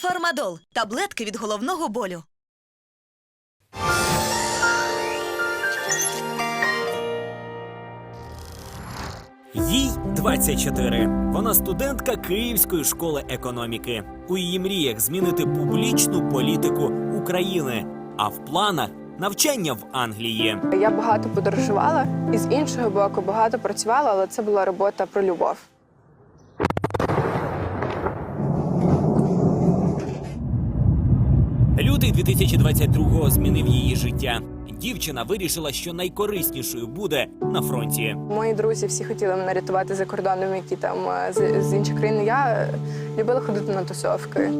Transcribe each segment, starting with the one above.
Фармадол таблетки від головного болю. Їй 24. Вона студентка Київської школи економіки. У її мріях змінити публічну політику України, а в планах навчання в Англії. Я багато подорожувала і з іншого боку багато працювала, але це була робота про любов. Лютий 2022-го змінив її життя. Дівчина вирішила, що найкориснішою буде на фронті. Мої друзі всі хотіли мене рятувати за кордоном, які там е, з, з інших країн. Я е, любила ходити на тусовки.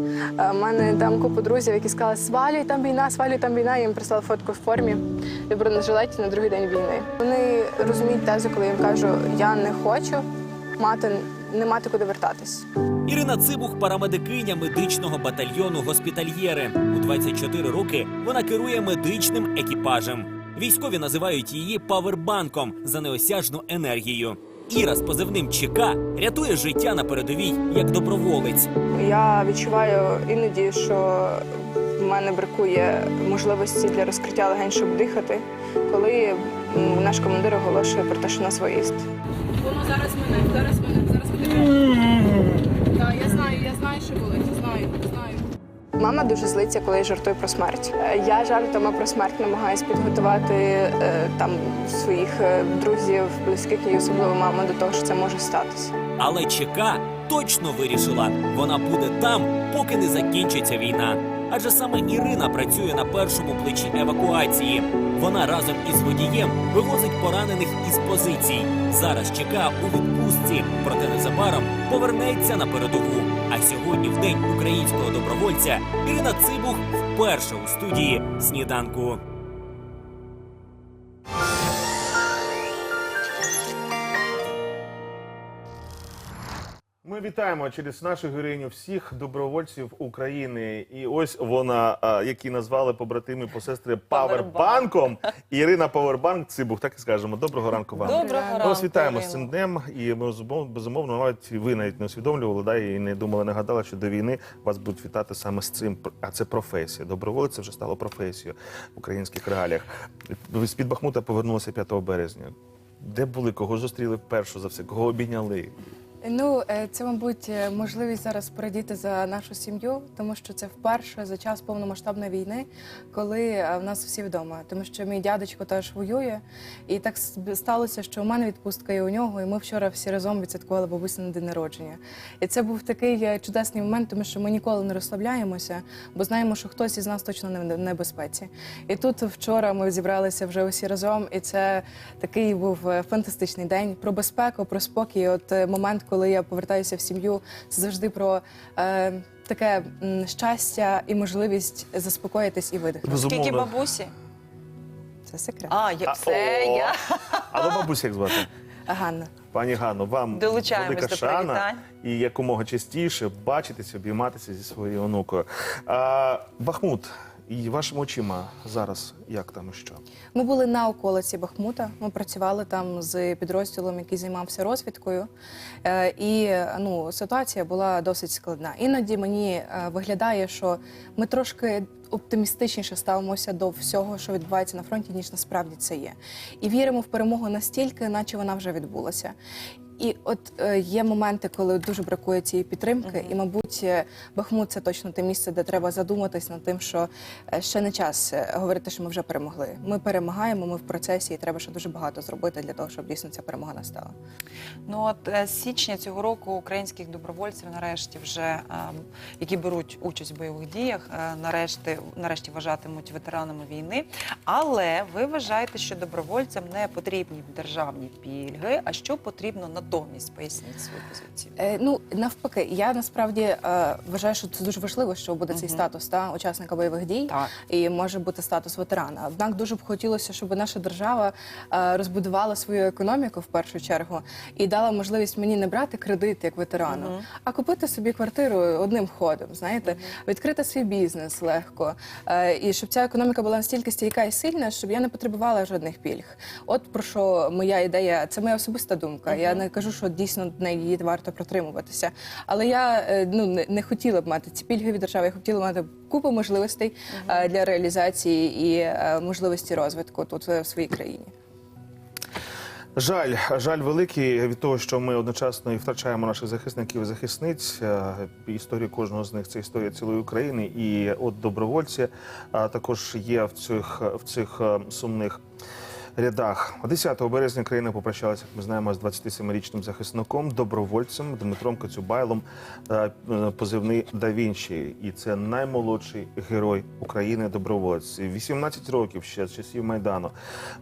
У мене там купа друзів, які сказали, свалюй там війна, свалюй там війна. Я їм прислала фотку в формі в бронежилеті на другий день війни. Вони розуміють тезу, коли я їм кажу, я не хочу мати не мати куди вертатись. Ірина Цибух, парамедикиня медичного батальйону госпітальєри. У 24 роки вона керує медичним екіпажем. Військові називають її павербанком за неосяжну енергію. Іра з позивним ЧК рятує життя на передовій як доброволець. Я відчуваю іноді, що в мене бракує можливості для розкриття легень, щоб дихати, коли наш командир оголошує про те, що нас виїзд. Воно зараз мене, зараз мене, зараз мене. Так, я знаю, я знаю, що болить, знаю, знаю. Мама дуже злиться, коли я жартую про смерть. Е, Я жартами про смерть намагаюся підготувати е, там своїх е, друзів, близьких і особливо маму до того, що це може статися. Але ЧК точно вирішила, вона буде там, поки не закінчиться війна. Адже саме Ірина працює на першому плечі евакуації. Вона разом із водієм вивозить поранених із позицій. Зараз ЧК у відпустці, проте незабаром повернеться на передову. Сьогодні, в день українського добровольця, Ірина Цибух вперше у студії сніданку. Ми вітаємо через нашу героїню всіх добровольців України. І ось вона, які назвали побратими посестри Павербанком. Ірина Павербанк Цибух, так і скажемо. Доброго ранку вам. Доброго Ми вас вітаємо з цим днем. І ми безумовно- навіть ви навіть не усвідомлювали, да, і не думали, не гадали, що до війни вас будуть вітати саме з цим. А це професія. Доброволець це вже стало професією в українських реаліях. Ви з під Бахмута повернулися 5 березня. Де були, кого зустріли вперше за все, кого обійняли? Ну, е, це, мабуть, е, можливість зараз порадіти за нашу сім'ю, тому що це вперше за час повномасштабної війни, коли е, в нас всі вдома. Тому що мій дядечко теж воює, і так сталося, що у мене відпустка і у нього, і ми вчора всі разом відсвяткували бабусі на день народження. І це був такий чудесний момент, тому що ми ніколи не розслабляємося, бо знаємо, що хтось із нас точно не в небезпеці. І тут вчора ми зібралися вже усі разом, і це такий був фантастичний день про безпеку, про спокій. От момент, коли я повертаюся в сім'ю, це завжди про е, таке м, щастя і можливість заспокоїтись і видихнути. Скільки бабусі? Це секрет. А, я А, о, я А ви бабуся як звати? Ганна. Пані Ганно, вам Долучаємось велика до шана привітань. і якомога частіше бачитися, обійматися зі своєю онукою. А, Бахмут, і вашими очима зараз як там і що? Ми були на околиці Бахмута. Ми працювали там з підрозділом, який займався розвідкою. Е, І ну, ситуація була досить складна. Іноді мені е, виглядає, що ми трошки оптимістичніше ставимося до всього, що відбувається на фронті, ніж насправді це є. І віримо в перемогу настільки, наче вона вже відбулася. І от е, є моменти, коли дуже бракує цієї підтримки, і, мабуть, е, Бахмут це точно те місце, де треба задуматись над тим, що е, ще не час е, говорити, що ми вже перемогли. Ми перемагаємо, ми в процесі, і треба ще дуже багато зробити для того, щоб дійсно ця перемога настала. Ну от е, з січня цього року українських добровольців нарешті вже ем, які беруть участь в бойових діях, е, нарешті нарешті вважатимуть ветеранами війни. Але ви вважаєте, що добровольцям не потрібні державні пільги, а що потрібно натомість? Поясніть свою позицію. Е, ну навпаки, я насправді е, вважаю, що це дуже важливо, що буде цей статус та учасника бойових дій. Так. і може бути статус ветерана. Однак дуже б хотілося, щоб наша держава е, розбудувала свою економіку в першу чергу і дала можливість мені не брати кредит як ветерану, Мгм. а купити собі квартиру одним ходом. Знаєте, відкрити свій бізнес легко, е, і щоб ця економіка була настільки стійка і сильна, щоб я не потребувала жодних пільг. От про що моя ідея, це моя особиста думка. Я не кажу, що дійсно до неї її варто протримуватися. Але я е, ну не, хотіла б мати ці пільги від держави. Я хотіла мати купу можливостей е, для реалізації і е, можливості розвитку тут в своїй країні. Жаль, жаль великий від того, що ми одночасно і втрачаємо наших захисників і захисниць. Історія кожного з них це історія цілої України. І от добровольці а, також є в цих в цих сумних. Рядах 10 березня країна попрощалася, як ми знаємо, з 27-річним захисником, добровольцем Дмитром Коцюбайлом, е, позивний Да Вінчі. І це наймолодший герой України Добровольці 18 років ще з часів Майдану.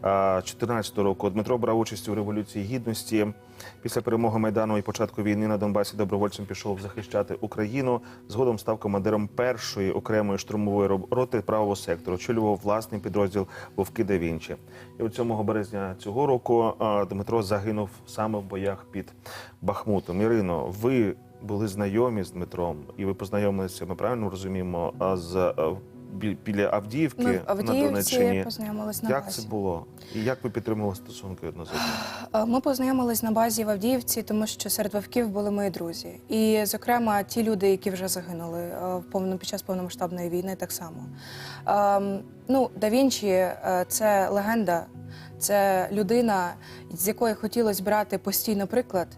14 року Дмитро брав участь у революції гідності. Після перемоги Майдану і початку війни на Донбасі добровольцем пішов захищати Україну. Згодом став командиром першої окремої штурмової роти правого сектору. Очолював власний підрозділ Вовки да Вінчі. І от 7 березня цього року Дмитро загинув саме в боях під Бахмутом. Ірино, ви були знайомі з Дмитром, і ви познайомилися. Ми правильно розуміємо з бі- біля Авдіївки Ми в на Авдіївці Донеччині. познайомились на Як базі. це було? І як ви підтримували стосунки одне з одним? Ми познайомились на базі в Авдіївці, тому що серед вовків були мої друзі. І, зокрема, ті люди, які вже загинули в повно- під час повномасштабної війни, так само. Ну, да Вінчі е, це легенда, це людина, з якої хотілося брати постійно приклад,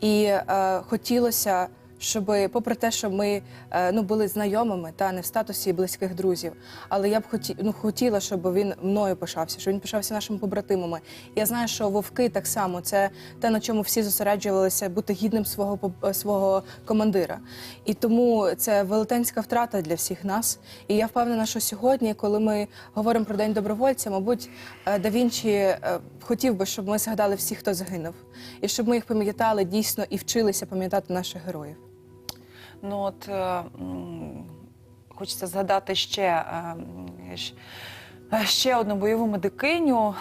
і е, хотілося. Щоб, попри те, що ми е, ну, були знайомими та не в статусі близьких друзів, але я б хоті, ну, хотіла, щоб він мною пишався, щоб він пишався нашими побратимами. Я знаю, що вовки так само це те, на чому всі зосереджувалися, бути гідним свого поб- свого командира. І тому це велетенська втрата для всіх нас. І я впевнена, що сьогодні, коли ми говоримо про день добровольця, мабуть, е, да Вінчі е, хотів би, щоб ми згадали всіх, хто загинув, і щоб ми їх пам'ятали дійсно і вчилися пам'ятати наших героїв. Ну от е, хочеться згадати ще, е, е, ще одну бойову медикиню.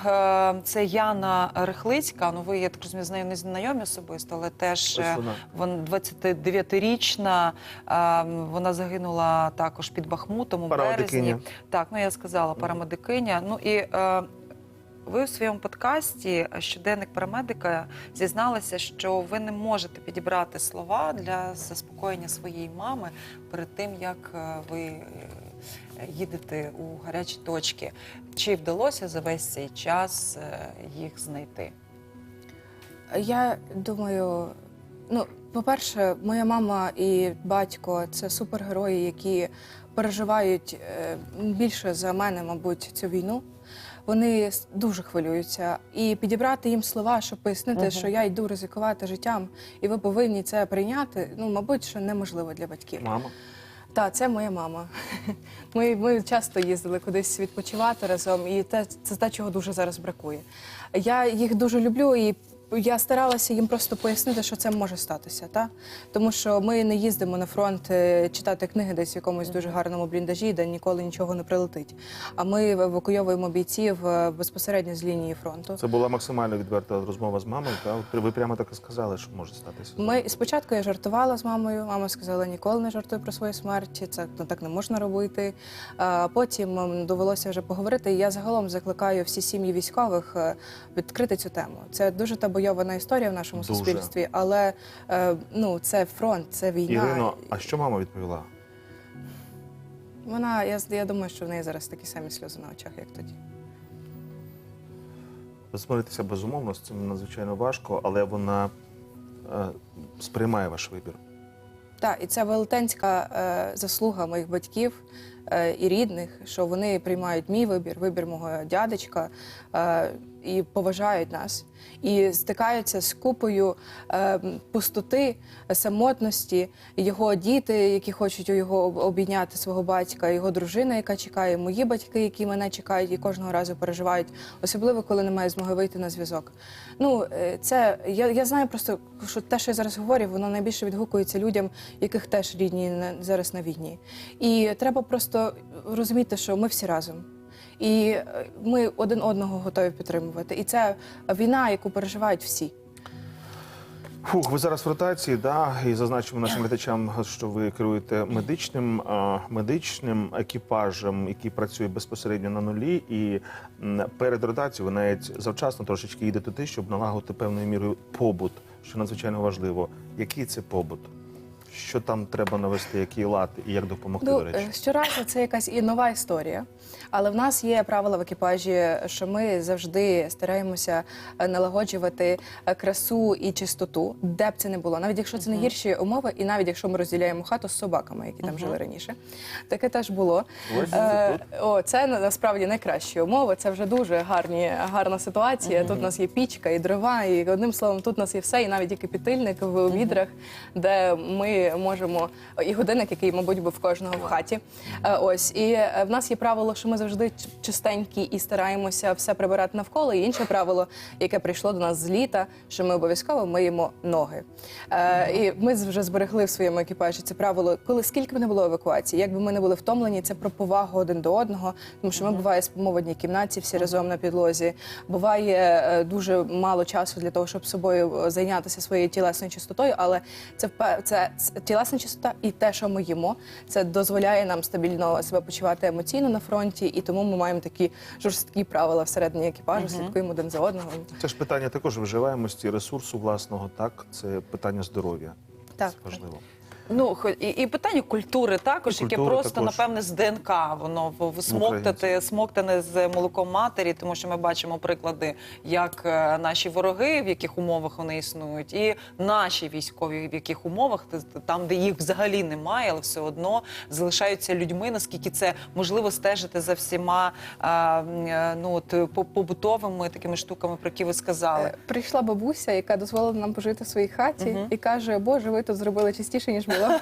Це Яна Рихлицька. Ну, ви, я так розумію, з нею не знайомі особисто, але теж вона. вона 29-річна. е, Вона загинула також під Бахмутом у березні. Так, ну я сказала, парамедикиня. Ну і ви у своєму подкасті щоденник парамедика зізналися, що ви не можете підібрати слова для заспокоєння своєї мами перед тим, як е, ви е, їдете у гарячі точки. Чи вдалося за весь цей час е, їх знайти? Я думаю, ну, по-перше, моя мама і батько це супергерої, які переживають е, більше за мене, мабуть, цю війну. Вони дуже хвилюються. І підібрати їм слова, щоб пояснити, угу. що я йду ризикувати життям, і ви повинні це прийняти. Ну, мабуть, що неможливо для батьків. Мама? Так, це моя мама. Ми, ми часто їздили кудись відпочивати разом, і те, це те, чого дуже зараз бракує. Я їх дуже люблю і. Я старалася їм просто пояснити, що це може статися, та? тому що ми не їздимо на фронт е, читати книги десь в якомусь дуже гарному бліндажі, де ніколи нічого не прилетить. А ми евакуйовуємо бійців е, безпосередньо з лінії фронту. Це була максимально відверта розмова з мамою. Та ви прямо так і сказали, що може статися. Ми спочатку я жартувала з мамою. Мама сказала, ніколи не жартуй про свою смерть. Це ну, так не можна робити. А потім довелося вже поговорити. І я загалом закликаю всі сім'ї військових е, відкрити цю тему. Це дуже табойована історія в нашому Дуже. суспільстві, але е, ну це фронт, це війна. Ірино, а що мама відповіла? Вона я, я думаю, що в неї зараз такі самі сльози на очах, як тоді. Змиритися безумовно, з цим надзвичайно важко, але вона е, сприймає ваш вибір. Так, і це велетенська е, заслуга моїх батьків е, і рідних, що вони приймають мій вибір, вибір мого дядечка е, і поважають нас. І стикаються з купою е, пустоти, самотності, його діти, які хочуть його об- обійняти свого батька, його дружина, яка чекає, мої батьки, які мене чекають і кожного разу переживають, особливо коли немає змоги вийти на зв'язок. Ну, е, це я, я знаю просто, що те, що я зараз говорю, воно найбільше відгукується людям, яких теж рідні зараз на війні. І треба просто розуміти, що ми всі разом. І е, ми один одного готові підтримувати. І це війна, яку переживають всі. Фух, ви зараз в ротації, да, і зазначимо нашим глядачам, що ви керуєте медичним, медичним екіпажем, який працює безпосередньо на нулі. І перед ротацією ви навіть завчасно трошечки їдете туди, щоб налагодити певною мірою побут, що надзвичайно важливо, який це побут, що там треба навести, який лад і як допомогти, Ну, до речі. е, щоразу це якась і нова історія. Але в нас є правила в екіпажі, що ми завжди стараємося е, налагоджувати е, красу і чистоту, де б це не було. Навіть якщо це не гірші умови, і навіть якщо ми розділяємо хату з собаками, які там жили раніше. Таке теж було. Ось Е, о, це насправді найкращі умови. Це вже дуже гарні, гарна ситуація. Тут у нас є пічка і дрова, і одним словом, тут у нас є все, і навіть і кипітильник в відрах, де ми можемо і годинник, який, мабуть, був в кожного в хаті. Е, Ось і е, в нас є правило, що ми завжди чистенькі і стараємося все прибирати навколо. І інше правило, яке прийшло до нас з літа, що ми обов'язково миємо ноги. Е, І ми вже зберегли в своєму екіпажі це правило, коли скільки б не було евакуації, як би ми не були втомлені, це про повагу один до одного. Тому що ми буває спимо в одній кімнаті, всі разом на підлозі. Буває дуже мало часу для того, щоб собою зайнятися своєю тілесною чистотою, але це це тілесна чистота і те, що ми їмо, це дозволяє нам стабільно себе почувати емоційно на фронті, і тому ми маємо такі жорсткі правила всередині екіпажу, слідкуємо один за одного. Це ж питання також виживаємості ресурсу власного, так це питання здоров'я. Так. Це важливо. Ну і, і питання культури також, І яке культури просто також. напевне з ДНК воно всмоктати, смоктане з молоком матері, тому що ми бачимо приклади, як е, наші вороги, в яких умовах вони існують, і наші військові, в яких умовах там, де їх взагалі немає, але все одно залишаються людьми. Наскільки це можливо стежити за всіма а, е, ну от по- побутовими такими штуками, про які ви сказали. Е, Прийшла бабуся, яка дозволила нам пожити в своїй хаті, і каже: Боже, ви тут зробили чистіше, ніж було.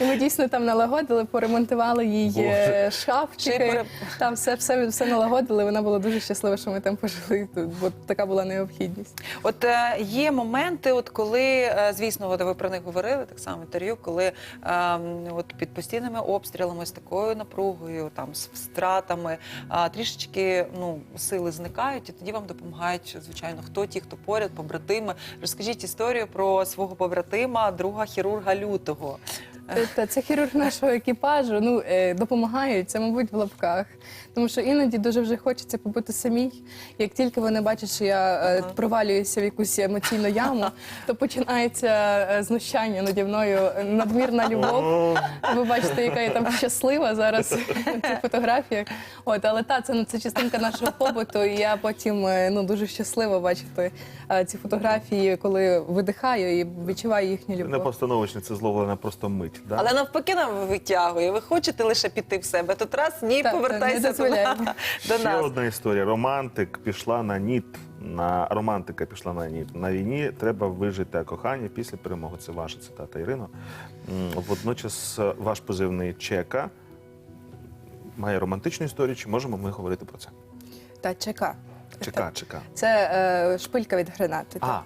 І ми дійсно там налагодили, поремонтували їй е, Чи шафчики. Там все, все, все налагодили. Вона була дуже щаслива, що ми там пожили. Тут, бо така була необхідність. От е, є моменти, от коли, е, звісно, от ви про них говорили, так само інтерв'ю, коли е, от під постійними обстрілами з такою напругою, там з втратами, е, трішечки ну сили зникають, і тоді вам допомагають, звичайно, хто ті, хто поряд, побратими. Розкажіть історію про свого побратима, друга хірурга лютого. Та- Та це хірург нашого екіпажу. Ну е, допомагають. Це, мабуть, в лапках. Тому що іноді дуже вже хочеться побути самій. Як тільки вони бачать, що я е, провалююся в якусь емоційну яму, то починається е, знущання наді мною, надмірна любов. Ви бачите, яка я там щаслива зараз на цих фотографіях. От, але та це, це частинка нашого побуту. І я потім ну дуже щаслива бачити ці фотографії, коли видихаю і відчуваю їхню Не постановочне, це зловлена просто мить. Да? Але навпаки нам витягує. Ви хочете лише піти в себе. Тут раз ні, Так, повертайся не туди, дозволяємо. до Ще нас. одна історія. Романтик пішла на ніт. На романтика пішла на ніт. На війні треба вижити кохання після перемоги. Це ваша цитата, Ірино. М, Водночас е, ваш позивний Чека має романтичну історію. Чи можемо ми говорити про це? Та чека. Чека, чека. Це е, шпилька від гранати. А, мгм.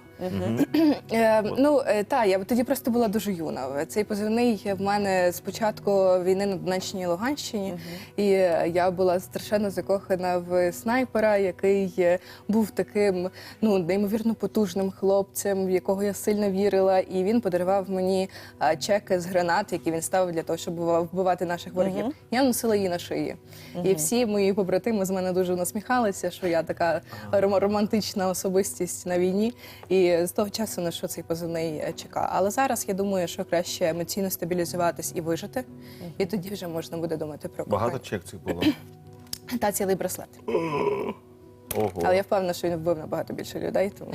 Е, ну е, та я тоді просто була дуже юна. Цей позивний в мене з початку війни на Донеччині і Луганщині, і е, я була страшенно закохана в снайпера, який е, був таким ну неймовірно потужним хлопцем, в якого я сильно вірила. І він подарував мені е, чеки з гранат, які він ставив для того, щоб вбива- вбивати наших ворогів. Я носила її на шиї. І всі мої побратими з мене дуже насміхалися, що я така ром- романтична особистість на війні. І з того часу на що цей позивний чекав. Але зараз я думаю, що краще емоційно стабілізуватись і вижити. І тоді вже можна буде думати про Багато чек цих було. Та цілий браслет. Ого. Але я впевнена, що він вбив набагато більше людей, тому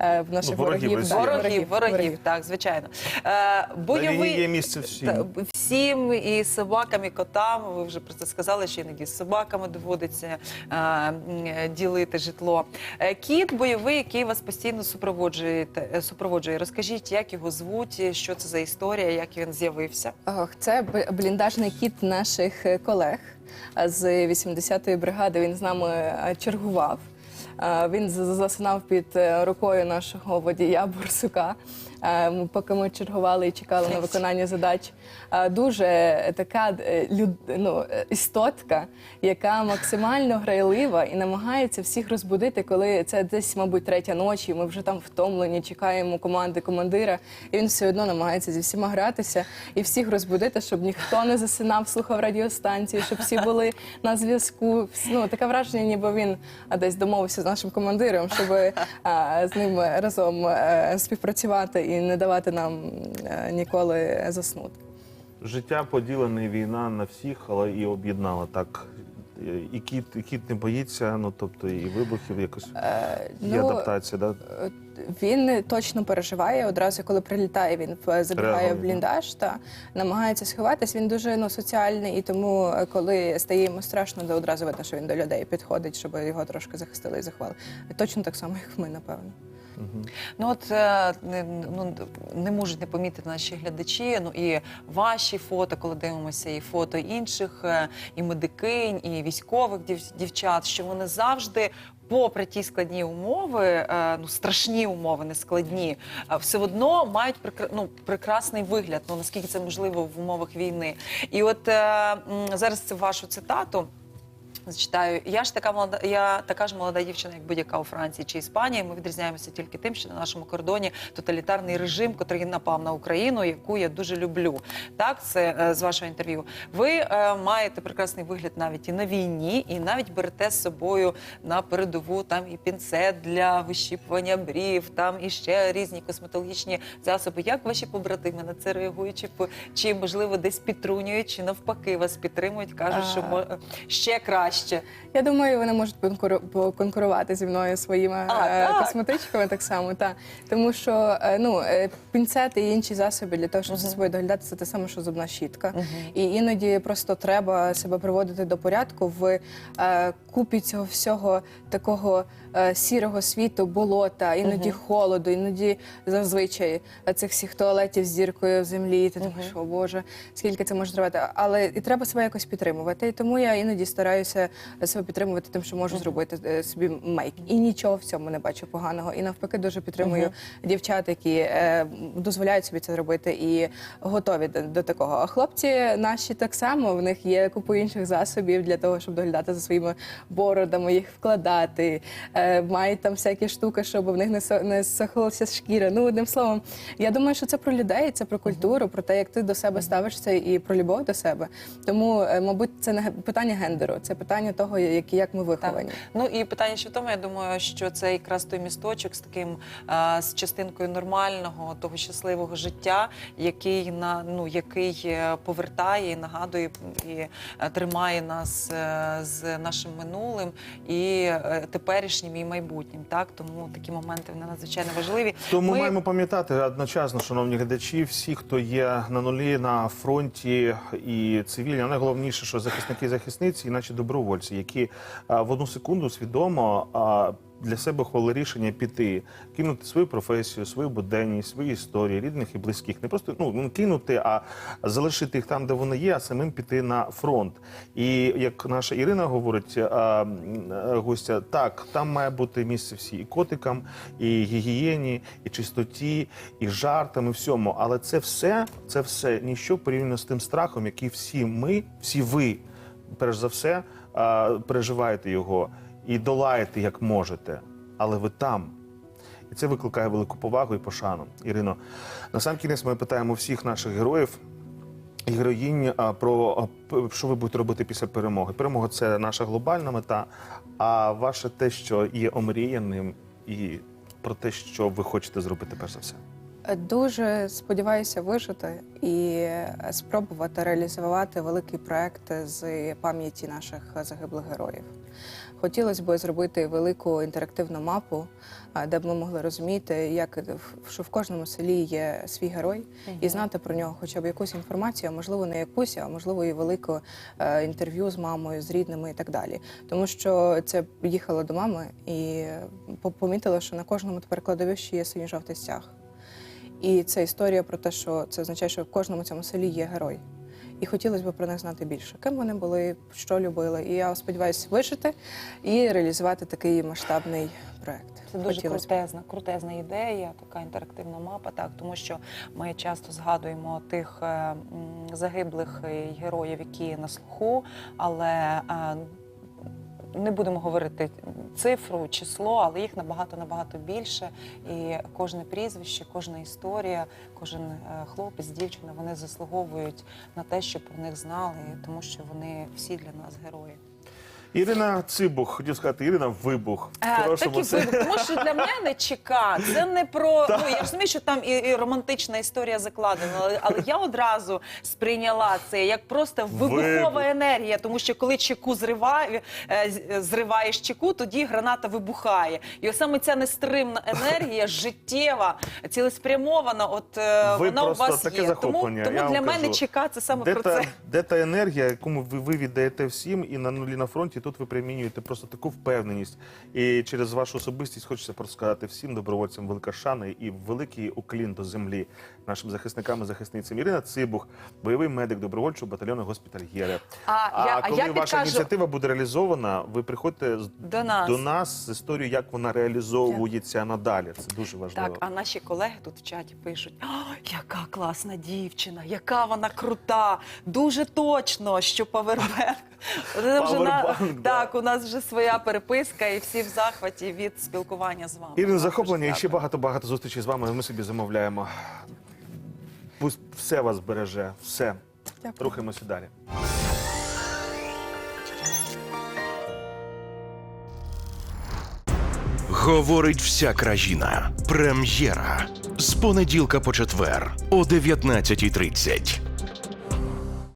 е, в наших Ну, ворогів, ворогів, да, Ворогів, ворогів, так, звичайно. Е, На війні є місце всім. Та, всім і собакам, і котам. Ви вже про це сказали, що іноді з собаками доводиться е, ділити житло. Е, Кіт бойовий, який вас постійно супроводжує. е, супроводжує. Розкажіть, як його звуть, що це за історія, як він з'явився. Ох, це б- бліндажний кіт наших е, колег з 80-ї бригади. Він з нами е, чергував. Е, Він засинав під е, рукою нашого водія Борсука. Е, поки ми чергували і чекали на виконання задач. Е, Дуже така е, ну, істотка, яка максимально грайлива і намагається всіх розбудити, коли це десь, мабуть, третя ночі. Ми вже там втомлені, чекаємо команди командира, і він все одно намагається зі всіма гратися і всіх розбудити, щоб ніхто не засинав, слухав радіостанції, щоб всі були на зв'язку. Ну таке враження, ніби він десь домовився з нашим командиром, щоб а, з ним разом е, співпрацювати і не давати нам е, ніколи заснути. Життя поділене, війна на всіх, але і об'єднала так. І кіт, і кіт не боїться, ну тобто і вибухів якось є ну, адаптація. Да? Е, Він точно переживає одразу, коли прилітає. Він е, забігає Реагує, в бліндаж та намагається сховатись. Він дуже ну соціальний, і тому, е, коли стає йому страшно, то одразу видно, що він до людей підходить, щоб його трошки захистили і захвали. Точно так само, як ми, напевно. Ну от е, не, ну, не можуть не помітити наші глядачі. Ну і ваші фото, коли дивимося, і фото інших, е, і медикинь, і військових дів- дівчат, що вони завжди. Попри ті складні умови, е, ну страшні умови, не складні, все одно мають ну, прекрасний вигляд. Ну наскільки це можливо в умовах війни. І от зараз це вашу цитату. Зачитаю, я ж така молода, я така ж молода дівчина, як будь-яка у Франції чи Іспанії. Ми відрізняємося тільки тим, що на нашому кордоні тоталітарний режим, котрий напав на Україну, яку я дуже люблю. Так, це е, з вашого інтерв'ю. Ви е, маєте прекрасний вигляд навіть і на війні, і навіть берете з собою на передову там і пінцет для вищіпування брів, там і ще різні косметологічні засоби. Як ваші побратими на це реагують? Чи, чи можливо десь підтрунюють, чи навпаки вас підтримують, кажуть, що ще краще. Я думаю, вони можуть конкуру- поконкурувати зі мною своїми А, е, так? косметичками так само. Та. Тому що е, ну, е, пінцети і інші засоби для того, щоб за собою доглядати, це те саме, що зубна щітка. І іноді просто треба себе приводити до порядку в е, купі цього всього такого е, сірого світу, болота, іноді холоду, іноді зазвичай цих всіх туалетів з зіркою в землі. Ти думаєш, о Боже, скільки це може тривати. Але і треба себе якось підтримувати. І тому я іноді стараюся себе підтримувати тим, що можу зробити е, собі мейк. І нічого в цьому не бачу поганого. І навпаки, дуже підтримую дівчат, які е, дозволяють собі це робити і готові до, такого. А хлопці наші так само в них є купу інших засобів для того, щоб доглядати за своїми бородами, їх вкладати. Е, мають там всякі штуки, щоб в них не со- сохлася шкіра. Ну одним словом, я думаю, що це про людей, це про культуру, про те, як ти до себе ставишся, і про любов до себе. Тому, мабуть, це не питання гендеру, це питання того, як, як ми виховані. Ну і питання ще в тому, я думаю, що це якраз той місточок з таким а, з частинкою нормального, того щасливого життя, який на ну який е, повертає і нагадує і е, тримає нас е, з нашим минулим і теперішнім і майбутнім. Так тому такі моменти вони надзвичайно важливі. Тому Ми- маємо пам'ятати одночасно, шановні глядачі, всі, хто є на нулі на фронті і цивільні, найголовніше, що захисники і захисниці, і наші добровольці, які в одну секунду свідомо для себе ухвалили рішення піти, кинути свою професію, свою буденність, свої історії, рідних і близьких. Не просто ну кинути, а залишити їх там, де вони є, а самим піти на фронт. І як наша Ірина говорить, е, гостя, так там має бути місце всі і котикам, і гігієні, і чистоті, і жартам, і всьому. Але це все, це все ніщо порівняно з тим страхом, який всі ми, всі ви, перш за все, переживаєте його і долаєте як можете. Але ви там. І це викликає велику повагу і пошану. Ірино, на сам кінець ми питаємо всіх наших героїв і героїнь про що ви будете робити після перемоги. Перемога це наша глобальна мета. А ваше те, що є омріяним, і про те, що ви хочете зробити перш за все. Дуже сподіваюся вижити і спробувати реалізувати великий проект з пам'яті наших загиблих героїв. Хотілося б зробити велику інтерактивну мапу, де б ми могли розуміти, як що в кожному селі є свій герой, і знати про нього хоча б якусь інформацію, а можливо не якусь, а можливо і велике е, інтерв'ю з мамою, з рідними і так далі. Тому що це їхала до мами і помітила, що на кожному тепер кладовищі є синьо-жовтий стяг. І це історія про те, що це означає, що в кожному цьому селі є герой. і хотілося б про них знати більше. Ким вони були, що любили. І я сподіваюся вижити і реалізувати такий масштабний проект. Це дуже Хотілося крутезна, крутезна ідея, така інтерактивна мапа, так тому що ми часто згадуємо тих е, загиблих е, героїв, які на слуху, але е, не будемо говорити цифру, число, але їх набагато набагато більше. І кожне прізвище, кожна історія, кожен е, хлопець, дівчина вони заслуговують на те, щоб про них знали, тому що вони всі для нас герої. Ірина Цибух, хотів сказати, Ірина Вибух. В Е, хорошому Такі сенсі. вибух, тому що для мене ЧК це не про ну я розумію, що там і, і романтична історія закладена, але, але я одразу сприйняла це як просто вибухова Вибух. енергія, тому що коли чеку зриває, е, з- е, зриваєш чеку, тоді граната вибухає. І ось саме ця нестримна енергія, життєва, цілеспрямована, от е, Ви вона у просто вас таке є. Тому, захоплення, тому я вам для мене кажу. ЧК це саме де про та, це. Де та енергія, яку ви, ви віддаєте всім, і на нулі на фронті тут ви примінюєте просто таку впевненість. І через вашу особистість хочеться просто сказати всім добровольцям велика шана і великий уклін до землі нашим захисникам і захисницям. Ірина Цибух, бойовий медик добровольчого батальйону госпітальєри. А, я, а коли я ваша підкажу, ініціатива буде реалізована, ви приходьте з- До нас. до нас з історією, як вона реалізовується надалі. Це дуже важливо. Так, а наші колеги тут в чаті пишуть: «О, яка класна дівчина, яка вона крута, дуже точно, що павербанк. Вже на-. Так, у нас вже своя переписка, і всі в захваті від спілкування з вами. Ірина, захоплення і ще багато-багато зустрічей з вами. Ми собі замовляємо. Пусть все вас береже, все. Дякую. Рухаємося далі. Говорить вся країна. Прем'єра з понеділка по четвер о 19.30.